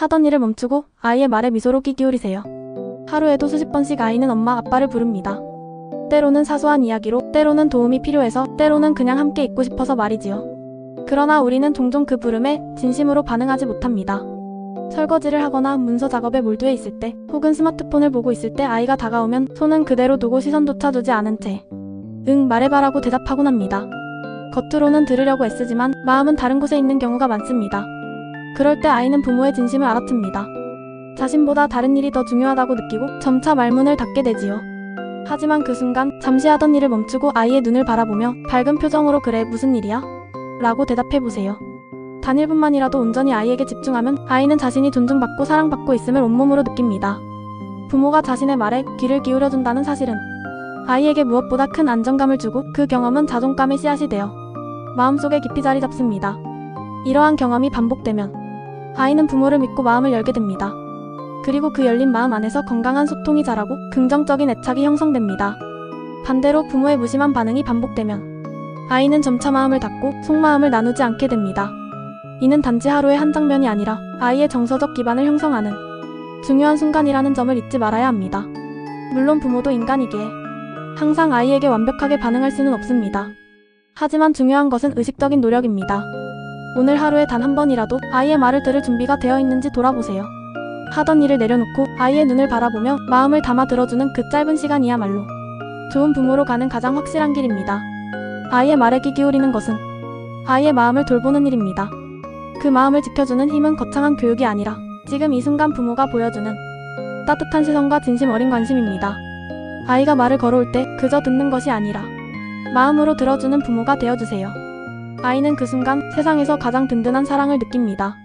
하던 일을 멈추고 아이의 말에 미소로 귀 기울이세요. 하루에도 수십 번씩 아이는 엄마 아빠를 부릅니다. 때로는 사소한 이야기로, 때로는 도움이 필요해서, 때로는 그냥 함께 있고 싶어서 말이지요. 그러나 우리는 종종 그 부름에 진심으로 반응하지 못합니다. 설거지를 하거나 문서 작업에 몰두해 있을 때, 혹은 스마트폰을 보고 있을 때 아이가 다가오면 손은 그대로 두고 시선조차 두지 않은 채, 응, 말해봐라고 대답하곤 합니다. 겉으로는 들으려고 애쓰지만 마음은 다른 곳에 있는 경우가 많습니다. 그럴 때 아이는 부모의 진심을 알아챕니다. 자신보다 다른 일이 더 중요하다고 느끼고 점차 말문을 닫게 되지요. 하지만 그 순간 잠시 하던 일을 멈추고 아이의 눈을 바라보며 밝은 표정으로 그래 무슨 일이야? 라고 대답해 보세요. 단 1분만이라도 온전히 아이에게 집중하면 아이는 자신이 존중받고 사랑받고 있음을 온몸으로 느낍니다. 부모가 자신의 말에 귀를 기울여준다는 사실은 아이에게 무엇보다 큰 안정감을 주고 그 경험은 자존감의 씨앗이 되어 마음속에 깊이 자리 잡습니다. 이러한 경험이 반복되면 아이는 부모를 믿고 마음을 열게 됩니다. 그리고 그 열린 마음 안에서 건강한 소통이 자라고 긍정적인 애착이 형성됩니다. 반대로 부모의 무심한 반응이 반복되면 아이는 점차 마음을 닫고 속마음을 나누지 않게 됩니다. 이는 단지 하루의 한 장면이 아니라 아이의 정서적 기반을 형성하는 중요한 순간이라는 점을 잊지 말아야 합니다. 물론 부모도 인간이기에 항상 아이에게 완벽하게 반응할 수는 없습니다. 하지만 중요한 것은 의식적인 노력입니다. 오늘 하루에 단 한 번이라도 아이의 말을 들을 준비가 되어 있는지 돌아보세요. 하던 일을 내려놓고 아이의 눈을 바라보며 마음을 담아 들어주는 그 짧은 시간이야말로 좋은 부모로 가는 가장 확실한 길입니다. 아이의 말에 귀 기울이는 것은 아이의 마음을 돌보는 일입니다. 그 마음을 지켜주는 힘은 거창한 교육이 아니라 지금 이 순간 부모가 보여주는 따뜻한 시선과 진심 어린 관심입니다. 아이가 말을 걸어올 때 그저 듣는 것이 아니라 마음으로 들어주는 부모가 되어주세요. 아이는 그 순간 세상에서 가장 든든한 사랑을 느낍니다.